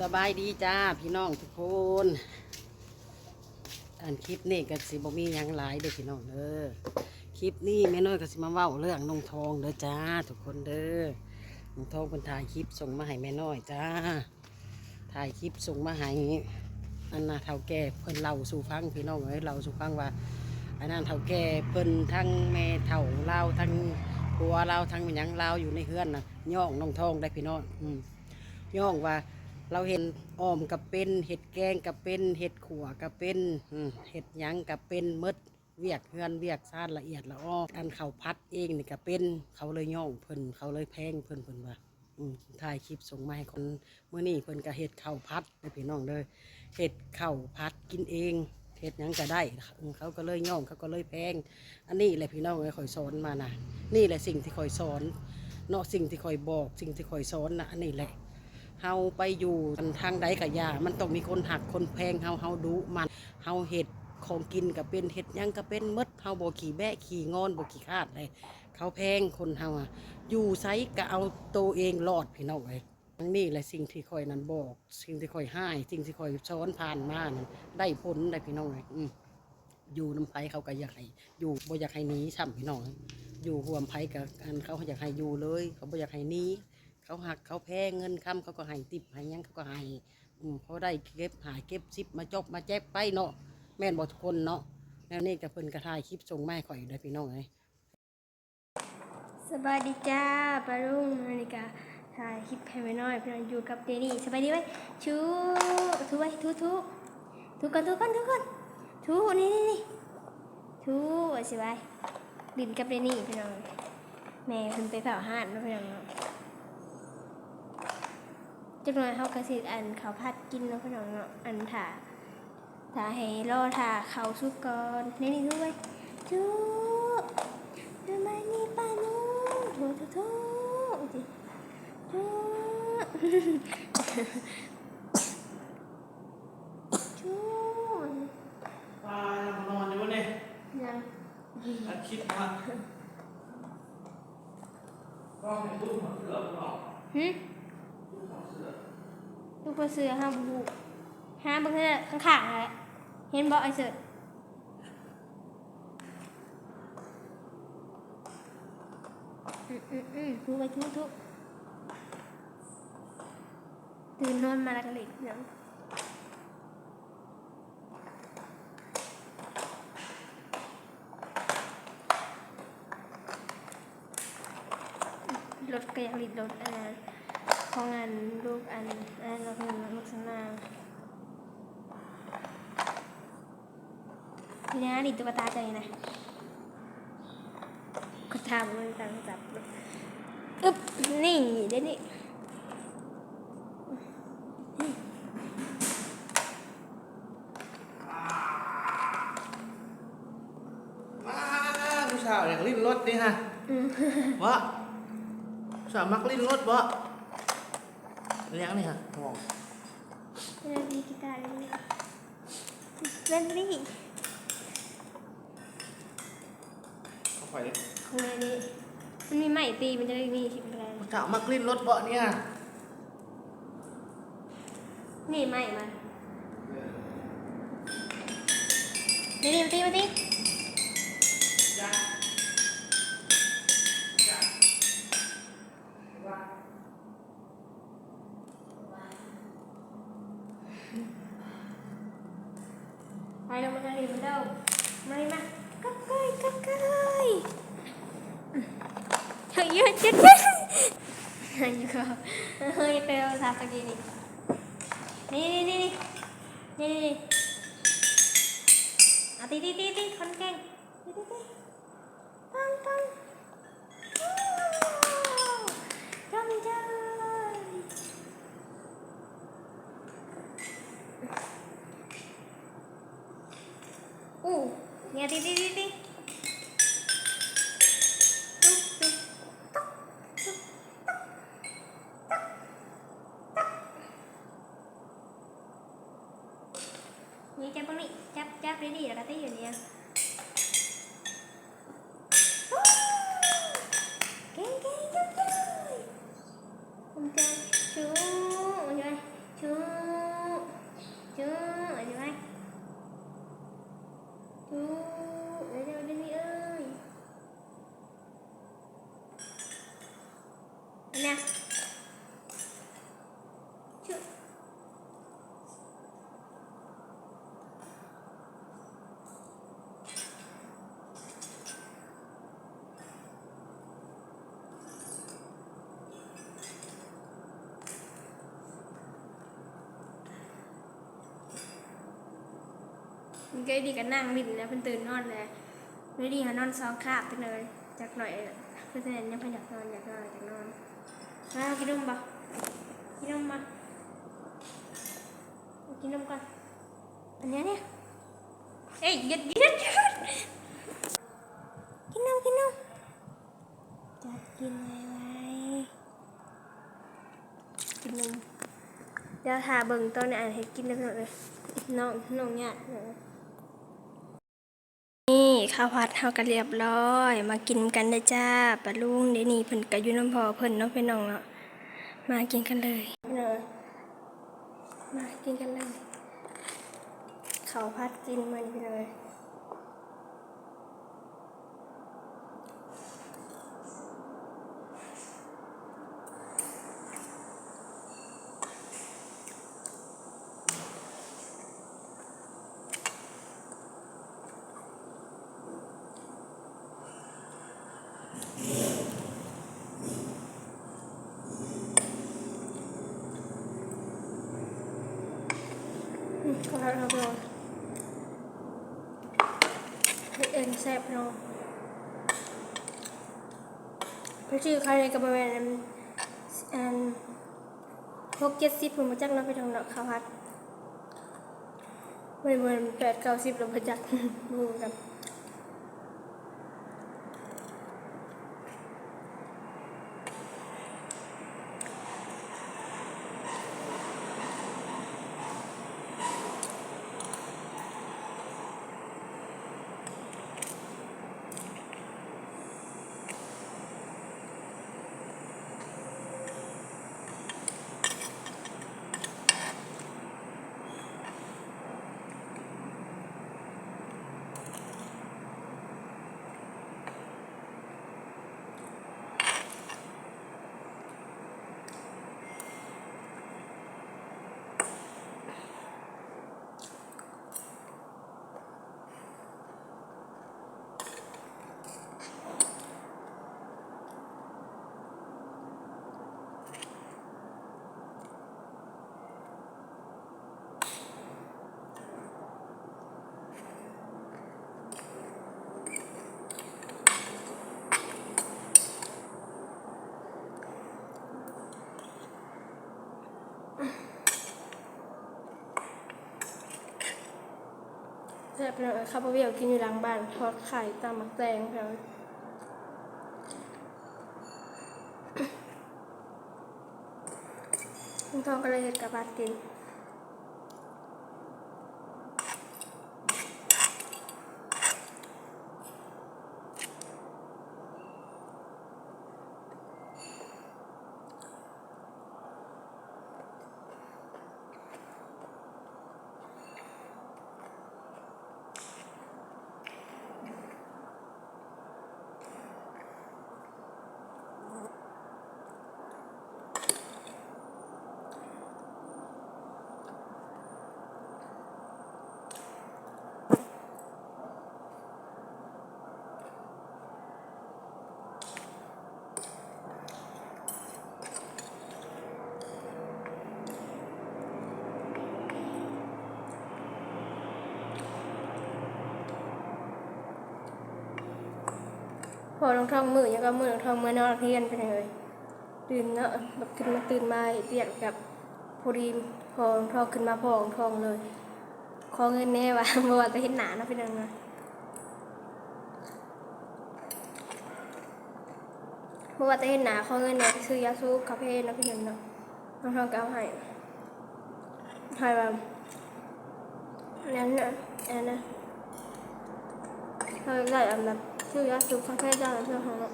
สบายดีจ้าพี่น้องทุกคนอันคลิปนี้ก็สิบมียังหลายเด้อพี่น้องเด้อคลิปนี้แม่น้อยก็สิมาเว้าเรื่องนงทองเด้อจ้า ทุกคนเด้อนงทองเพิ่นถ่ายคลิปส่งมาให้แม่น้อยจ้า ถ่ายคลิปส่งมาให้อันน่ะเฒ่าแก่เพิ่นเล่าสู่ฟังพี่น้องเอ้ยเล่าสู่ฟังว่าอันนั้นเฒ่าแก่เพิ่นทั้งแม่เฒ่าเล่าทั้งผัวเล่าทั้งหยังเล่าอยู่ในเฮือนน่ะย่องนงทองได้พี่น้องอืมย่องว่า เราเห็นอ้อมกับเป็น เห็ดแกงกับเป็น เห็ดขัวกับเป็นเห็ดยังกับเป็นมดเวียกเฮือนเวียกซาดละเอียดละอ้ออันเขาพัดเองนี่ก็เป็นเขาเลยย่องเพิ่นเขาเลยแพงเพิ่นเพิ่นว่าถ่ายคลิปส่งมาให้คนเมื่อนี้เพิ่นก็เห็ดเข้าพัดเลยพี่น้องเด้อเห็ดเข้าพัดกินเองเห็ดยังก็ได้ เขาก็เลยย่องเขาก็เลยแพง อันนี้แหละพี่น้องเอ้ยคอยสอนมานะนี่แหละสิ่งที่คอยสอนเนาะสิ่งที่คอยบอก สิ่งที่คอยสอนนะอันนี้แหละ เฮาไปอยู่ทางใดกับยา มันต้องมีคนหักคนแพงเฮาเฮาดูมันเฮาเห็ดของกินกับเป็นเห็ดยังก็เป็นมดเฮาบ่ขี่แบะขี่งอนบ่ขี่คาดเลยเขาแพงคนเฮาอะอยู่ไสก็เอาตัวเองรอดพี่น้องเอ้ยทั้งนี้แหละสิ่งที่คอยนั้นบอก สิ่งที่คอยให้สิ่งที่คอยสอนผ่านมานั้นได้ผลได้พี่น้องเอ้ยอยู่น้ำไผเขาก็อยากให้อยู่บ่อยากให้หนีซ้ำพี่น้องอยู่ห่วมไผกับอันเขาอยากให้อยู่เลย เขาบ่อยากให้หนี เขาหักเขาแพงเงินคำเขาก็ให้ติบให้ยังเขาก็ให้อืมเขาได้เก็บหายเก็บซิปมาจบมาแจ๊บไปเนาะแม่นบอกทุกคนเนาะแล้วนี่กับเพิ่นกระทายคลิปส่งแมาให้ข่อยอยู่ได้พี่น้องเอ้ยสบายดีจ้าปารุ่งนาฬิกาถ่ายคลิปให้ไว้หน่อยพื่อนอยู่กับเดนี่สบายดีไหมชูทูไว้ทูทูทูกันทูกันทูกันทูนี่นี่นี่ทูไว้สิไว้ดินกับเดนี่พี่น้องแม่เพิ่นไปเผาห่านเนาะพี่น้อง จักหน่อยเขากระสิอันเขาพัดกินเนาะพี่น้องเนาะอันถาถาให้รอถาเขาสุกก่อนนี่นี่ทูไว้ทูทำไมนี่ป้านุโถโถโถจิโถโถปลานอนอยู่เนี่ยยังอัดคลิปมาก็ให้ลูกมาเสือหรอกหึ ลูกปลาเสือห้าบุห้าบุกเนี่ยข้างๆเลยเห็นบ่ไอ้เสืออืมอืมอืมทุกไปทุกทุกตื่นนอนมาแล้วก็เล่นหนังรถก็อยากรีดรถอันนั้น ของอันลูกอันอันนั้นเราคือลูกสนามนี่นะรีดตุ๊กตาใจนะก็ทำมันต่างจับอึ๊บนี่เดี๋ยวนี้มาผู้สาวอยากลิ้นรถนี่ฮะอืมวะผู้สาวมักลิ้นรถบ่ เลี้ยงนี่ฮะห่วงเล่นดีกีตาร์เล่นนี่เล่นนี่เอาไปเลยของเล่นนี่มันมีไม้ตีมันจะได้มีสิ่งแรงผู้สาวมักลิ้นรถบ่เนี่ยนี่ไม้มันนี่นี่มาตีมาตีไปลงมาทางนี้มันเด้าไม่มากั กเกยกักเกยเฮ้ยเยอะจังเลยเฮ้ยก็เฮ้ยไปเอาทำตะกี้นี่นี่นี่นี่นี่นี่เอาตีตีตีตีคนเก่งตีตีตีปังปังว้าวจำใจ อู้ เนี่ยดิดิ มันก็ดีกันนั่งลิ้นแล้วเพิ่นตื่นนอนแล้วไม่ดีเขานอนซองคาบไปเลยจากหน่อยเพื่อนยังเพิ่นอยากนอนอยากนอนอยากนอนมากินนมบ่กินนมมากินนมก่อนอันนี้เนี่ยเอ้ยหยุดหยุดหยุดกินนมกินนมจัดกินไว้ไว้กินนมเดี๋ยวทาเบิ่งตอนนี้อ่านให้กินแล้วเลยน้องน้องเนี่ย ข้าวผัดเฮากันเรียบร้อย มากินกันได้จ้าปลาลุงเดนี่เพิ่นก็อยู่น้ำพอเพิ่นเนาะพี่น้องเนาะมากินกันเลยเนาะมากินกันเลยข้าวผัดกินมันไปเลย อืมก็แล้วเราเฮ็ดเองแซ่บเนาะพระชื่อใครกับประมาณอันอันหกเจ็ดสิบผมมาจักน้องไปทางเนาะข้าวผัดเว้ยมันแปดเก้าสิบเราไปจักดูกัน ซ่บเนาะข้าวเปรี้ยวกินอยู่หลังบ้านทอดไข่ตำมักแตงแถวคุณทองก็เลยเห็ดกับบ้านกิน พอลงท้องมือยังก็มือลงท้องมือนอนเทียนไปเลยตื่นเนาะแบบขึ้นมาตื่นมาเปียกกับพอดีพอลงท้องขึ้นมาพอลงท้องเลย ขอเงินแน่วะเมื่อวานจะเห็นหนาเนาะพี่นังนะเมื่อวานจะเห็นหนาขอเงินเนี่ยซื้อยาสูบคาเฟ่นะพี่นังเนาะลงท้องก็เอาให้ให้แบบนั้นนะอันนั้นนะเราได้อันแบบ ซื้อยาสูบคาเฟ่ได้แล้วเพื่อนของเรา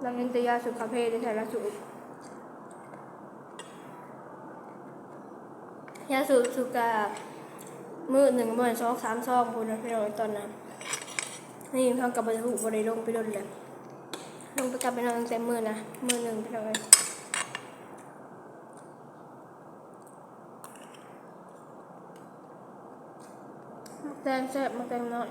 เราเห็นแต่ยาสูบคาเฟ่ได้ใส่ยาสูบยาสูบสูบกะมือหนึ่งมือสองสามซองพูนนะพี่น้องตอนนั้น นี่ทางกับบริหูบริลงไปโดนเลยลงไปกลับไปนอนตั้งแต่มือนะมือหนึ่งพี่น้องเลยแตงแซ่บมาแตงน้อย